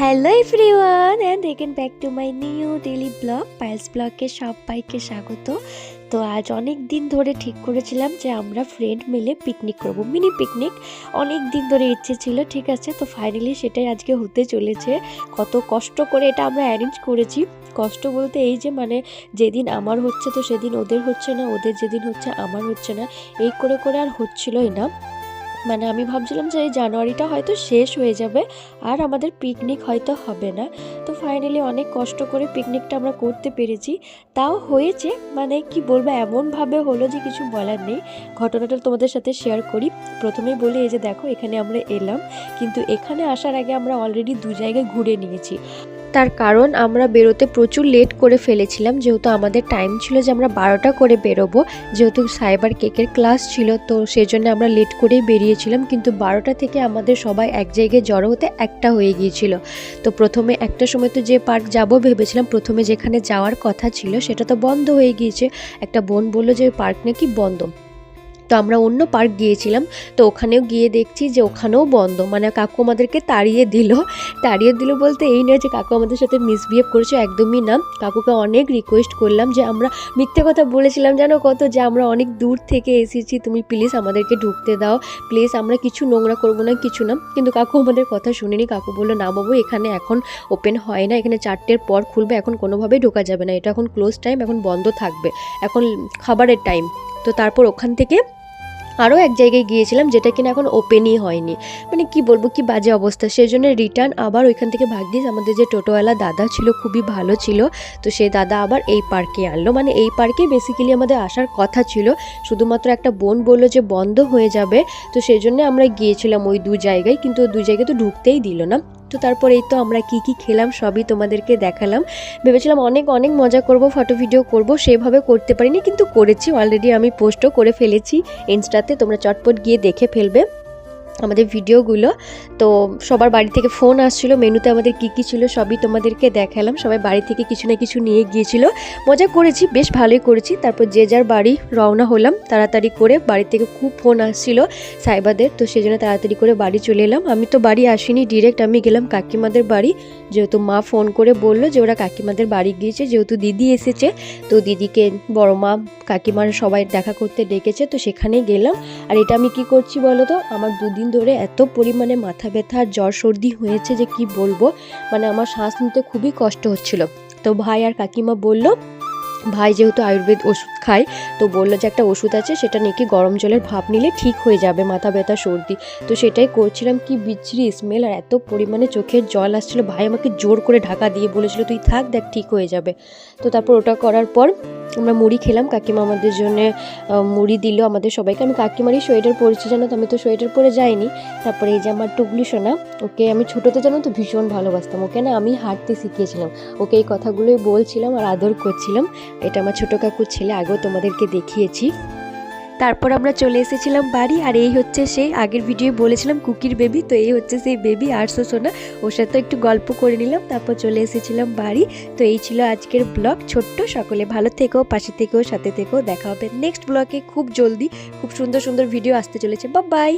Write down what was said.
Hello everyone and again back to my new daily blog piles ব্লগে সবাইকে স্বাগত। তো আজ অনেক দিন ধরে ঠিক করেছিলাম যে আমরা ফ্রেন্ড মিলে পিকনিক করব মিনি পিকনিক অনেক দিন ধরে ইচ্ছে ছিল, ঠিক আছে? তো ফাইনালি সেটাই আজকে হতে চলেছে। কত কষ্ট করে এটা আমরা অ্যারেঞ্জ করেছি। কষ্ট বলতে এই যে মানে যেদিন আমার হচ্ছে তো সেদিন ওদের হচ্ছে না, ওদের যেদিন হচ্ছে আমার হচ্ছে না, এই করে করে আর হচ্ছিলই না। মানে আমি ভাবছিলাম যে এই জানুয়ারিটা হয়তো শেষ হয়ে যাবে, আর আমাদের পিকনিক হয়তো হবে না। তো ফাইনালি অনেক কষ্ট করে পিকনিকটা আমরা করতে পেরেছি। তাও হয়েছে মানে কি বলব, এমনভাবে হলো যে কিছু বলার নেই। ঘটনাটা তোমাদের সাথে শেয়ার করি। প্রথমেই বলি, এই যে দেখো, এখানে আমরা এলাম, কিন্তু এখানে আসার আগে আমরা অলরেডি দু জায়গায় ঘুরে নিয়েছি। তার কারণ আমরা বেরোতে প্রচুর লেট করে ফেলেছিলাম, যেহেতু আমাদের টাইম ছিল যে আমরা বারোটা করে বেরোবো, যেহেতু সাইবার কেকের ক্লাস ছিল, তো সেই জন্য আমরা লেট করেই বেরিয়েছিলাম, কিন্তু বারোটা থেকে আমাদের সবাই এক জায়গায় জড়ো হতে একটা হয়ে গিয়েছিল। তো প্রথমে একটা সময় তো যে পার্ক যাব ভেবেছিলাম, প্রথমে যেখানে যাওয়ার কথা ছিল, সেটা তো বন্ধ হয়ে গিয়েছে। একটা বোন বলল যে ওই পার্ক নাকি বন্ধ। তো আমরা অন্য পার্ক গিয়েছিলাম, তো ওখানেও গিয়ে দেখছি যে ওখানেও বন্ধ। মানে কাকু আমাদেরকে তাড়িয়ে দিল। তাড়িয়ে দিল বলতে এই নয় যে কাকু আমাদের সাথে মিসবিহেভ করেছে, একদমই না। কাকুকে অনেক রিকোয়েস্ট করলাম যে আমরা, মিথ্যে কথা বলেছিলাম জানো কত? যে আমরা অনেক দূর থেকে এসেছি, তুমি প্লিজ আমাদেরকে ঢুকতে দাও। প্লিজ আমরা কিছু নোংরা করব না, কিছু না। কিন্তু কাকু আমাদের কথা শুনিনি। কাকু বলল, না বাবু, এখানে এখন ওপেন হয় না। এখানে চারটের পর খুলবে, এখন কোনোভাবেই ঢোকা যাবে না। এটা এখন ক্লোজ টাইম এখন বন্ধ থাকবে। এখন খাবারের টাইম তো তারপর ওখান থেকে আরও এক জায়গায় গিয়েছিলাম যেটা কিনা এখন ওপেনই হয়নি। মানে কি বলব, কি বাজে অবস্থা। সেই জন্য রিটার্ন আবার ওইখান থেকে ভাগ্যিস আমাদের যে টোটোওয়ালা দাদা ছিল, খুবই ভালো ছিল। তো সেই দাদা আবার এই পার্কে আনলো। মানে এই পার্কে বেসিক্যালি আমাদের আসার কথা ছিল। শুধুমাত্র একটা বোন বলল যে বন্ধ হয়ে যাবে। তো সেই জন্য আমরা গিয়েছিলাম ওই দু জায়গায়, কিন্তু দু জায়গায় তো ঢুকতেই দিল না। তো তারপর এই তো আমরা কি কি খেলাম সবই তোমাদেরকে দেখালাম। ভেবেছিলাম অনেক অনেক মজা করব ফটো ভিডিও করব, সেভাবে করতে পারিনি, কিন্তু করেছি। অলরেডি আমি পোস্টও করে ফেলেছি। ইনস্টাতে তোমরা চটপট গিয়ে দেখে ফেলবে। আমাদের ভিডিওগুলো। তো সবার বাড়ি থেকে ফোন আসছিল, মেনুতে আমাদের কী কী ছিল সবই তোমাদেরকে দেখালাম। সবাই বাড়ি থেকে কিছু না কিছু নিয়ে গিয়েছিল। মজা করেছি, বেশ ভালোই করেছি। তারপর যে যার বাড়ি রওনা হলাম, তাড়াতাড়ি করে বাড়ি থেকে খুব ফোন আসছিল সাইবাদের। তো সেই জন্য তাড়াতাড়ি করে বাড়ি চলে এলাম। আমি তো বাড়ি আসিনি ডিরেক্ট আমি গেলাম কাকিমাদের বাড়ি। যেহেতু মা ফোন করে বলল যে ওরা কাকিমাদের বাড়ি গিয়েছে, যেহেতু দিদি এসেছে। তো দিদিকে, বড় মা, কাকিমার সবাই দেখা করতে ডেকেছে, তো সেখানে গেলাম। আর এটা আমি কি করছি বলো তো? আমার দুদিন ধরে এত পরিমাণে মাথা ব্যথা আর জ্বর, সর্দি হয়েছে যে কি বলব? মানে আমার শ্বাস নিতে খুবই কষ্ট হচ্ছিল। তো ভাই আর কাকিমা বলল ভাই যেহেতু আয়ুর্বেদ ওষুধ খায়, তো বলল যে একটা ওষুধ আছে, সেটা নাকি গরম জলের ভাপ নিলে ঠিক হয়ে যাবে, মাথা ব্যথা, সর্দি। তো সেটাই করছিলাম, কি বিচ্ছিরি স্মেল আর এত পরিমাণে চোখের জল আসছিল, ভাই আমাকে জোর করে ঢাকা দিয়ে বলেছিল, তুই থাক, দেখ ঠিক হয়ে যাবে। তো তারপর ওটা করার পর আমরা মুড়ি খেলাম, কাকিমা আমাদের জন্য মুড়ি দিল আমাদের সবাইকে। আমি কাকিমারই সোয়েটার পরেছি, জানো তো, আমি তো সোয়েটার পরে যাইনি। তারপরে এই যে আমার টুকলি সোনা, ওকে আমি ছোটোতে জানো তো ভীষণ ভালোবাসতাম, ওকে না আমি হাঁটতে শিখিয়েছিলাম। ওকে এই কথাগুলোই বলছিলাম আর আদর করছিলাম। এটা আমার ছোটো কাকুর ছেলে, আগেও তোমাদেরকে দেখিয়েছি। তারপর আমরা চলে এসেছিলাম বাড়ি, আর এই হচ্ছে সেই আগের ভিডিও বলেছিলাম কুকির বেবি তো এই হচ্ছে সেই বেবি আটশো সোনা ওর সাথে একটু গল্প করে নিলাম, তারপর চলে এসেছিলাম বাড়ি। তো এই ছিল আজকের ব্লগ ছোট্ট, সকলে ভালো থেকেও পাশে থেকেও সাথে থেকেও দেখা হবে নেক্সট ব্লগে খুব জলদি, খুব সুন্দর সুন্দর ভিডিও আসতে চলেছে বা বাই